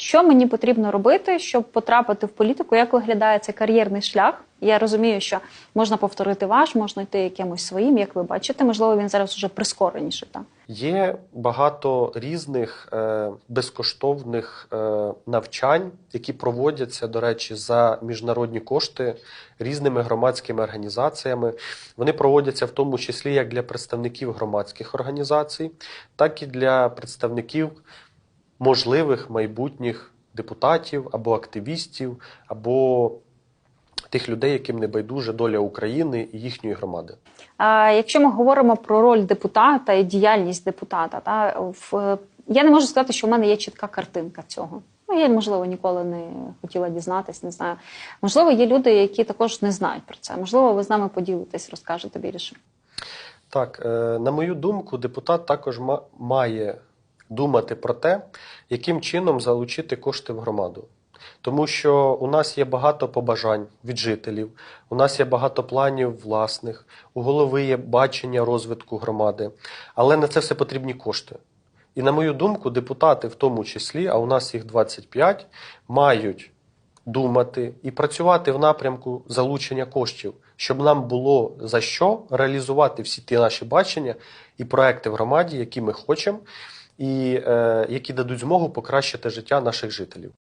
Що мені потрібно робити, щоб потрапити в політику? Як виглядає цей кар'єрний шлях? Я розумію, що можна повторити ваш, можна йти якимось своїм, як ви бачите. Можливо, він зараз уже прискореніше. Так? Є багато різних е, безкоштовних е, навчань, які проводяться, до речі, за міжнародні кошти різними громадськими організаціями. Вони проводяться в тому числі як для представників громадських організацій, так і для представників можливих майбутніх депутатів або активістів, або тих людей, яким не байдуже доля України і їхньої громади. А якщо ми говоримо про роль депутата і діяльність депутата, та в я не можу сказати, що в мене є чітка картинка цього. Ну, я, можливо, ніколи не хотіла дізнатись, не знаю. Можливо, є люди, які також не знають про це. Можливо, ви з нами поділитесь, розкажете більше. Так, е, на мою думку, депутат також ма- має думати про те, яким чином залучити кошти в громаду. Тому що у нас є багато побажань від жителів, у нас є багато планів власних, у голови є бачення розвитку громади, але на це все потрібні кошти. І на мою думку, депутати, в тому числі, а у нас їх 25, мають думати і працювати в напрямку залучення коштів, щоб нам було за що реалізувати всі ті наші бачення і проекти в громаді, які ми хочемо, і е, які дадуть змогу покращити життя наших жителів.